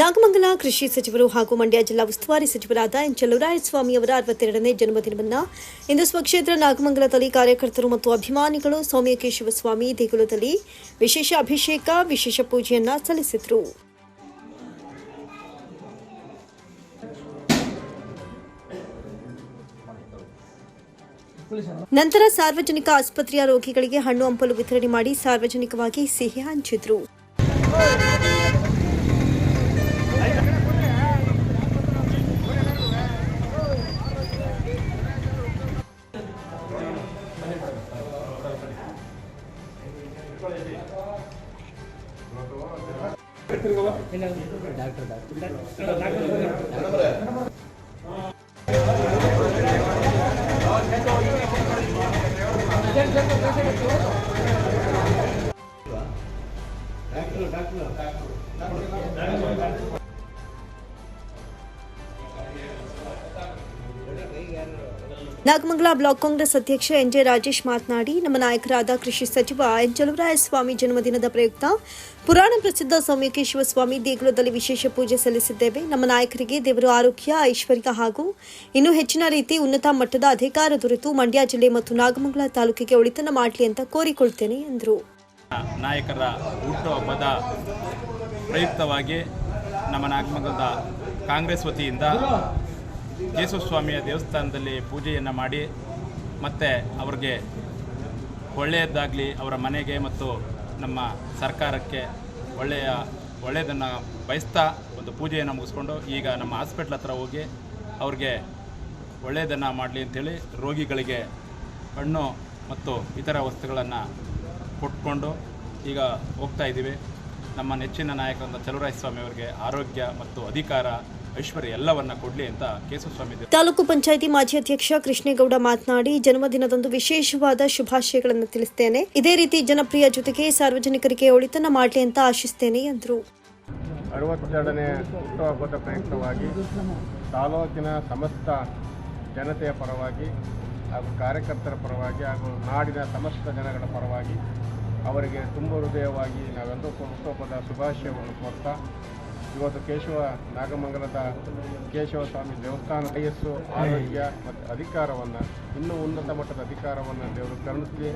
ನಾಗಮಂಗಲ ಕೃಷಿ ಸಚಿವರು ಹಾಗೂ ಮಂಡ್ಯ ಜಿಲ್ಲಾ ಉಸ್ತುವಾರಿ ಸಚಿವರಾದ ಎನ್ ಚಲುವರಾಯಸ್ವಾಮಿ ಅವರ ಅರವತ್ತೆರಡನೇ ಜನ್ಮದಿನವನ್ನು ಇಂದು ಸ್ವಕ್ಷೇತ್ರ ನಾಗಮಂಗಲದಲ್ಲಿ ಕಾರ್ಯಕರ್ತರು ಮತ್ತು ಅಭಿಮಾನಿಗಳು ಸೌಮ್ಯಕೇಶವ ಸ್ವಾಮಿ ದೇಗುಲದಲ್ಲಿ ವಿಶೇಷ ಅಭಿಷೇಕ, ವಿಶೇಷ ಪೂಜೆಯನ್ನ ಸಲ್ಲಿಸಿದರು. ನಂತರ ಸಾರ್ವಜನಿಕ ಆಸ್ಪತ್ರೆಯ ರೋಗಿಗಳಿಗೆ ಹಣ್ಣು ಹಂಪಲು ವಿತರಣೆ ಮಾಡಿ ಸಾರ್ವಜನಿಕವಾಗಿ ಸಿಹಿ ಹಂಚಿದ್ರು. Doctor doctor doctor doctor Nagamangala block Congress ಅಧ್ಯಕ್ಷ ಎನ್ ಜೆ ರಾಜೇಶ್ ಮಾತನಾಡಿ, ನಮ್ಮ ನಾಯಕರಾದ ಕೃಷಿ ಸಚಿವ ಎನ್ ಚಲುವರಾಯ ಸ್ವಾಮಿ ಜನ್ಮದಿನದ ಪ್ರಯುಕ್ತ ಪುರಾಣ ಪ್ರಸಿದ್ಧ ಸೌಮ್ಯಕೇಶ್ವರ ಸ್ವಾಮಿ ದೇಗುಲದಲ್ಲಿ ವಿಶೇಷ ಪೂಜೆ ಸಲ್ಲಿಸಿದ್ದೇವೆ. ನಮ್ಮ ನಾಯಕರಿಗೆ ದೇವರು ಆರೋಗ್ಯ, ಐಶ್ವರ್ಯ ಹಾಗೂ ಇನ್ನೂ ಹೆಚ್ಚಿನ ರೀತಿ ಉನ್ನತ ಮಟ್ಟದ ಅಧಿಕಾರ ದೊರೆತು ಮಂಡ್ಯ ಜಿಲ್ಲೆ ಮತ್ತು ನಾಗಮಂಗಲ ತಾಲೂಕಿಗೆ ಒಳಿತನ ಮಾಡಲಿ ಅಂತ ಕೋರಿಕೊಳ್ತೇನೆ ಎಂದರು. ಪ್ರಯುಕ್ತವಾಗಿ ನಮ್ಮ ನಾಗಮಂಗಲದ ಕಾಂಗ್ರೆಸ್ ವತಿಯಿಂದ ಸ್ವಾಮಿಯ ದೇವಸ್ಥಾನದಲ್ಲಿ ಪೂಜೆಯನ್ನು ಮಾಡಿ ಮತ್ತು ಅವ್ರಿಗೆ ಒಳ್ಳೆಯದಾಗಲಿ ಅವರ ಮನೆಗೆ ಮತ್ತು ನಮ್ಮ ಸರ್ಕಾರಕ್ಕೆ ಒಳ್ಳೆಯ ಒಳ್ಳೆಯದನ್ನು ಬಯಸ್ತಾ ಒಂದು ಪೂಜೆಯನ್ನು ಮುಗಿಸ್ಕೊಂಡು ಈಗ ನಮ್ಮ ಹಾಸ್ಪಿಟ್ಲ್ ಹತ್ರ ಹೋಗಿ ಅವ್ರಿಗೆ ಒಳ್ಳೆಯದನ್ನು ಮಾಡಲಿ ಅಂಥೇಳಿ ರೋಗಿಗಳಿಗೆ ಹಣ್ಣು ಮತ್ತು ಇತರ ವಸ್ತುಗಳನ್ನು ಕೊಟ್ಕೊಂಡು ಈಗ ಹೋಗ್ತಾ ಇದ್ದೀವಿ. ನಮ್ಮ ನೆಚ್ಚಿನ ನಾಯಕರಾದ ಚಲುವರಾಯ ಸ್ವಾಮಿ ಅವರಿಗೆ ಆರೋಗ್ಯ ಮತ್ತು ಅಧಿಕಾರ ಐಶ್ವರ್ಯ ಎಲ್ಲವನ್ನ ಕೊಡಲಿ ಅಂತ ಕೇಶವಸ್ವಾಮಿ ತಾಲೂಕು ಪಂಚಾಯಿತಿ ಮಾಜಿ ಅಧ್ಯಕ್ಷ ಕೃಷ್ಣೇಗೌಡ ಮಾತನಾಡಿ ಜನ್ಮದಿನದಂದು ವಿಶೇಷವಾದ ಶುಭಾಶಯಗಳನ್ನು ತಿಳಿಸ್ತೇನೆ. ಇದೇ ರೀತಿ ಜನಪ್ರಿಯ ಜೊತೆಗೆ ಸಾರ್ವಜನಿಕರಿಗೆ ಒಳಿತನ ಮಾಡಲಿ ಅಂತ ಆಶಿಸ್ತೇನೆ ಎಂದರು. ಅರವತ್ತೆರಡನೇ ಹುಟ್ಟುಹಬ್ಬದ ಪ್ರಯುಕ್ತವಾಗಿ ತಾಲೂಕಿನ ಸಮಸ್ತ ಜನತೆಯ ಪರವಾಗಿ ಹಾಗೂ ಕಾರ್ಯಕರ್ತರ ಪರವಾಗಿ ಹಾಗೂ ನಾಡಿನ ಸಮಸ್ತ ಜನಗಳ ಪರವಾಗಿ ಅವರಿಗೆ ತುಂಬ ಹೃದಯವಾಗಿ ನಾವೆಲ್ಲರೂ ಹುಟ್ಟುಹಬ್ಬದ ಶುಭಾಶಯವನ್ನು ಕೋರ್ತಾ ಇವತ್ತು ಕೇಶವ ನಾಗಮಂಗಲದ ಕೇಶವ ಸ್ವಾಮಿ ದೇವಸ್ಥಾನ ವಯಸ್ಸು ಆರೋಗ್ಯ ಮತ್ತು ಅಧಿಕಾರವನ್ನು, ಇನ್ನೂ ಉನ್ನತ ಮಟ್ಟದ ಅಧಿಕಾರವನ್ನು ದೇವರು ಕರುಣಿಸಲಿ.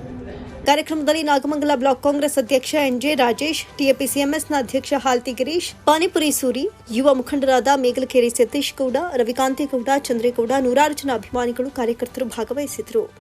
ಕಾರ್ಯಕ್ರಮದಲ್ಲಿ ನಾಗಮಂಗಲ ಬ್ಲಾಕ್ ಕಾಂಗ್ರೆಸ್ ಅಧ್ಯಕ್ಷ ಎನ್ ಜೆ ರಾಜೇಶ್ ಟಿಎಪಿಸಿಎಂಎಸ್ನ ಅಧ್ಯಕ್ಷ ಹಾಲ್ತಿ ಗಿರೀಶ್, ಪಾನಿಪುರಿ ಸೂರಿ, ಯುವ ಮುಖಂಡರಾದ ಮೇಗಲಕೇರಿ ಸತೀಶ್ ಗೌಡ, ರವಿಕಾಂತೇಗೌಡ, ಚಂದ್ರೇಗೌಡ ನೂರಾರು ಜನ ಅಭಿಮಾನಿಗಳು ಕಾರ್ಯಕರ್ತರು ಭಾಗವಹಿಸಿದರು.